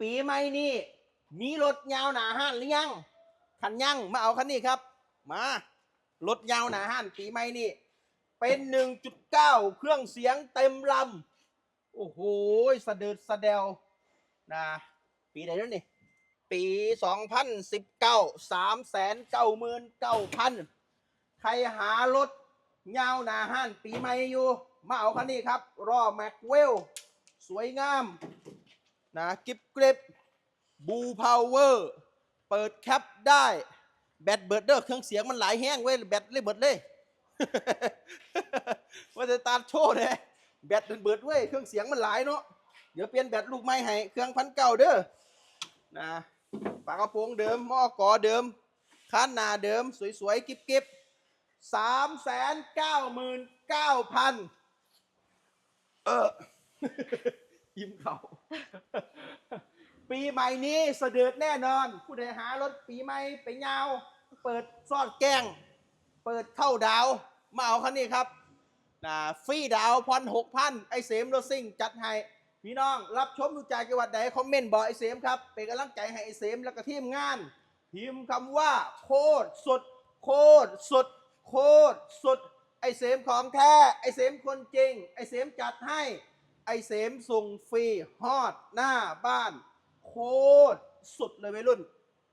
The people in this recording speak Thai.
ปีใหม่นี่มีรถยาวหนาห้านหรือยังคันยังมาเอาคันนี้ครับ มารถยาวหนาห้านปีใหม่นี่ เป็น 1.9 เครื่องเสียงเต็มลำโอ้โหสะเดิดสะเดวนะปีไหนแล้วนี่ ปี 2019 399,000 ใครหารถยาวหนาห้านปีใหม่อยู่ มาเอาคันนี้ครับ รอแม็กเวล สวยงาม นะกิบกริบบูพาวเวอร์เปิดแคปได้ แบตเบิร์ดเดอร์เครื่องเสียงมันหลายแห้งเว้ยแบตเลยเบิดเลยว่าจะตาโชว์เลยแบตมันเบิดเว้ยเครื่องเสียงมันหลายเนาะเดี๋ยวเปลี่ยนแบตลูกไม้ให้เครื่องพันเก่าเด้อนะปากกระโปรงเดิมหม้อกอเดิมคันนาเดิมสวยๆกิบๆสามแสนเก้าหมื่นเก้าพันเออยิ้มเขา ปีใหม่นี้เสด็จแน่นอน ผู้ใดหารถปีใหม่ไปยาว เปิดซอดแกง เปิดเข้าดาว มาเอาคันนี้ครับนะฟรีดาวพอนหกพันไอเสมรถซิ่งจัดให้พี่น้องรับชมดูจากจังหวัดใดคอมเมนต์บอกไอเสมครับเป็นกำลังใจให้ไอเสมแล้วก็ทีมงาน พิมพ์คำว่าโคตรสุด โคตรสุด โคตรสุด ไอเสมของแท้ไอเสมคนจริง ไอเสมจัดให้ไอเสมส่งฟรีฮอดหน้าบ้าน โคตรสุดเลยวัยรุ่น